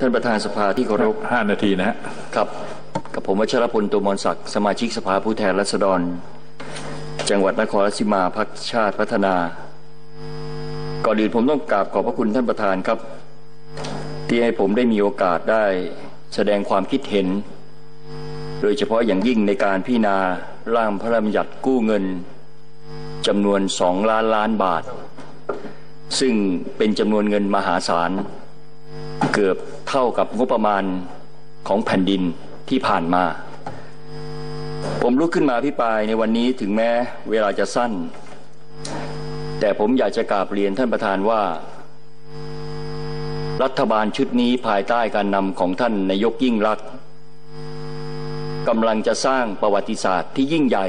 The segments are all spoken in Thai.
ท่านประธานสภาที่เคารพห้านาทีนะฮะครับ กับผมวัชรพลตัวมรศักดิ์สมาชิกสภาผู้แทนราษฎร จังหวัดนครราชสีมาพักชาติพัฒนา ก่อนอื่นผมต้องกราบขอบพระคุณท่านประธานครับ ที่ให้ผมได้มีโอกาสได้แสดงความคิดเห็น โดยเฉพาะอย่างยิ่งในการพิจารณาร่างพระราชบัญญัติกู้เงินจำนวนสองล้านล้านบาท ซึ่งเป็นจำนวนเงินมหาศาล เกือบเท่ากับงบประมาณของแผ่นดินที่ผ่านมา ผมลุกขึ้นมาพิปรายในวันนี้ถึงแม้เวลาจะสั้น แต่ผมอยากจะกราบเรียนท่านประธานว่า รัฐบาลชุดนี้ภายใต้การนำของท่านนายกยิ่งรักกำลังจะสร้างประวัติศาสตร์ที่ยิ่งใหญ่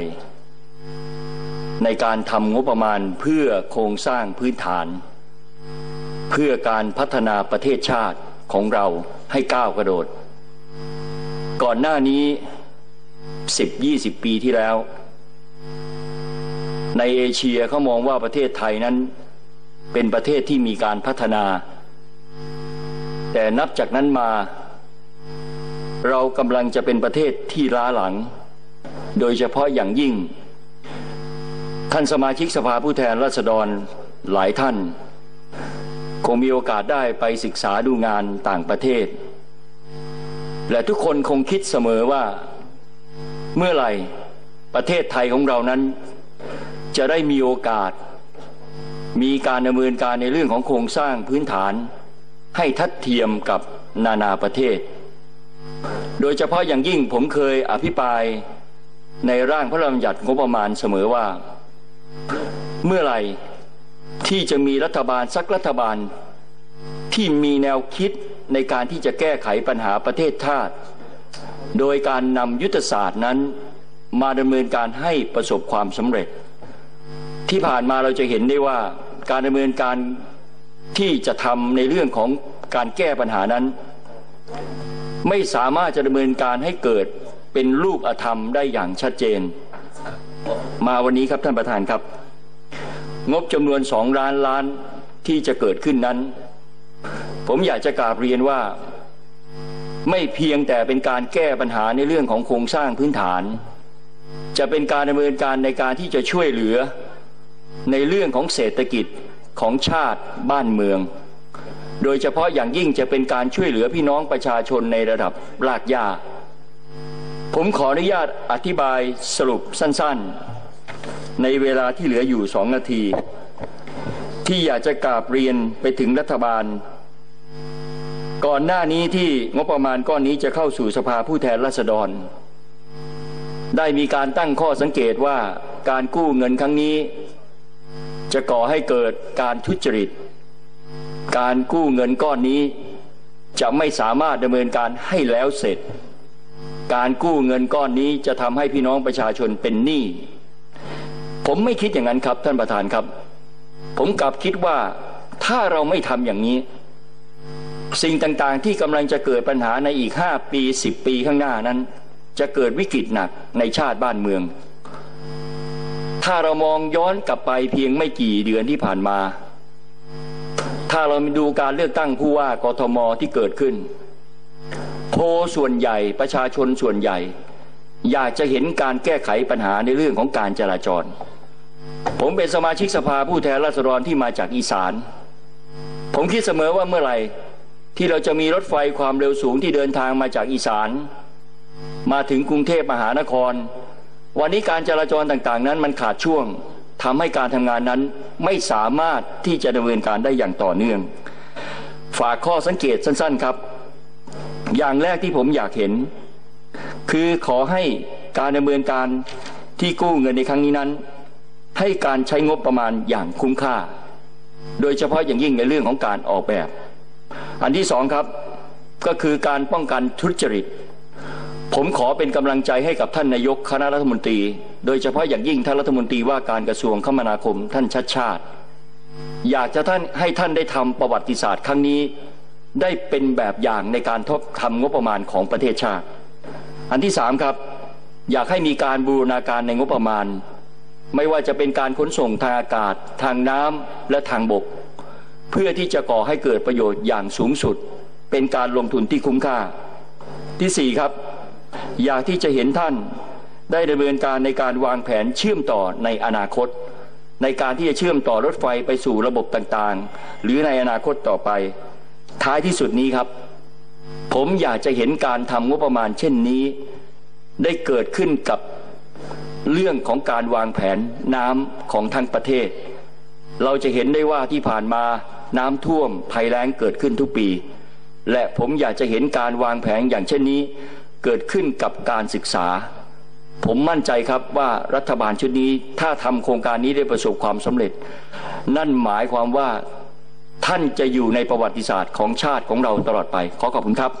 ในการทำงบประมาณเพื่อโครงสร้างพื้นฐาน เพื่อการพัฒนาประเทศชาติของเราให้ก้าวกระโดด ก่อนหน้านี้ 10-20 ปีที่แล้ว ในเอเชียเขามองว่าประเทศไทยนั้น เป็นประเทศที่มีการพัฒนา แต่นับจากนั้นมา เรากำลังจะเป็นประเทศที่ล้าหลัง โดยเฉพาะอย่างยิ่ง ท่านสมาชิกสภาผู้แทนราษฎรหลายท่าน คงมีโอกาสได้ไปศึกษาดูงานต่างประเทศ และทุกคนคงคิดเสมอว่า เมื่อไหร่ประเทศไทยของเรานั้น จะได้มีโอกาส มีการดำเนินการในเรื่องของโครงสร้างพื้นฐานให้ทัดเทียมกับนานาประเทศ โดยเฉพาะอย่างยิ่งผมเคยอภิปรายในร่างพระราชบัญญัติงบประมาณเสมอว่า เมื่อไหร่ ที่จะมีรัฐบาลสักรัฐบาล ที่มีแนวคิดในการที่จะแก้ไขปัญหาประเทศชาติ โดยการนำยุทธศาสตร์นั้น มาดำเนินการให้ประสบความสำเร็จ ที่ผ่านมาเราจะเห็นได้ว่าการดำเนินการที่จะทำในเรื่องของการแก้ปัญหานั้น ไม่สามารถจะดำเนินการให้เกิดเป็นรูปธรรมได้อย่างชัดเจน มาวันนี้ครับท่านประธานครับ งบจำนวนสองล้านล้านที่จะเกิดขึ้นนั้น ผมอยากจะกราบเรียนว่า ไม่เพียงแต่เป็นการแก้ปัญหาในเรื่องของโครงสร้างพื้นฐาน จะเป็นการดำเนินการในการที่จะช่วยเหลือ ในเรื่องของเศรษฐกิจของชาติบ้านเมือง โดยเฉพาะอย่างยิ่งจะเป็นการช่วยเหลือพี่น้องประชาชนในระดับรากหญ้าผมขออนุญาตอธิบายสรุปสั้น ๆ ในเวลาที่เหลืออยู่สองนาที ที่อยากจะกราบเรียนไปถึงรัฐบาล ก่อนหน้านี้ที่งบประมาณก้อนนี้จะเข้าสู่สภาผู้แทนราษฎร ได้มีการตั้งข้อสังเกตว่าการกู้เงินครั้งนี้ จะก่อให้เกิดการทุจริต การกู้เงินก้อนนี้ จะไม่สามารถดำเนินการให้แล้วเสร็จ การกู้เงินก้อนนี้จะทำให้พี่น้องประชาชนเป็นหนี้ ผมไม่คิดอย่างนั้นครับ ท่านประธานครับ ผมกลับคิดว่าถ้าเราไม่ทำอย่างนี้ สิ่งต่างๆที่กำลังจะเกิดปัญหาในอีกห้าปีสิบปีข้างหน้านั้น จะเกิดวิกฤตหนักในชาติบ้านเมือง ถ้าเรามองย้อนกลับไปเพียงไม่กี่เดือนที่ผ่านมา ถ้าเราดูการเลือกตั้งผู้ว่ากทมที่เกิดขึ้น โพส่วนใหญ่ประชาชนส่วนใหญ่ อยากจะเห็นการแก้ไขปัญหาในเรื่องของการจราจร ผมเป็นสมาชิกสภาผู้แทนราษฎรที่มาจากอีสาน ผมคิดเสมอว่าเมื่อไหร่ ที่เราจะมีรถไฟความเร็วสูงที่เดินทางมาจากอีสาน มาถึงกรุงเทพมหานคร วันนี้การจราจรต่างๆ นั้นมันขาดช่วงทำให้การทำงานนั้นไม่สามารถที่จะดำเนินการได้อย่างต่อเนื่อง ฝากข้อสังเกตสั้นๆครับ อย่างแรกที่ผมอยากเห็น คือขอให้การดำเนินการที่กู้เงินในครั้งนี้นั้น ให้การใช้งบประมาณอย่างคุ้มค่า โดยเฉพาะอย่างยิ่งในเรื่องของการออกแบบ อันที่สองครับก็คือการป้องกันทุจริต ผมขอเป็นกำลังใจให้กับท่านนายกคณะรัฐมนตรี โดยเฉพาะอย่างยิ่งท่านรัฐมนตรีว่าการกระทรวงคมนาคมท่านชัดชาติ อยากจะท่านให้ท่านได้ทำประวัติศาสตร์ครั้งนี้ ได้เป็นแบบอย่างในการทบทำงบประมาณของประเทศชาติ อันที่สามครับ อยากให้มีการบูรณาการในงบประมาณ ไม่ว่าจะเป็นการขนส่งทางอากาศ ทางน้ำและทางบก เพื่อที่จะก่อให้เกิดประโยชน์อย่างสูงสุด เป็นการลงทุนที่คุ้มค่า ที่สี่ครับ อยากที่จะเห็นท่านได้ดำเนินการในการวางแผนเชื่อมต่อในอนาคต ในการที่จะเชื่อมต่อรถไฟไปสู่ระบบต่างๆ หรือในอนาคตต่อไป ท้ายที่สุดนี้ครับ ผมอยากจะเห็นการทำงบประมาณเช่นนี้ ได้เกิดขึ้นกับ เรื่องของการวางแผนน้ำของทั้งประเทศ เราจะเห็นได้ว่าที่ผ่านมาน้ำท่วมภัยแล้งเกิดขึ้นทุกปี และผมอยากจะเห็นการวางแผนอย่างเช่นนี้ เกิดขึ้นกับการศึกษา ผมมั่นใจครับว่ารัฐบาลชุดนี้ถ้าทำโครงการนี้ได้ประสบความสำเร็จ นั่นหมายความว่าท่านจะอยู่ในประวัติศาสตร์ของชาติของเราตลอดไป ขอขอบคุณครับ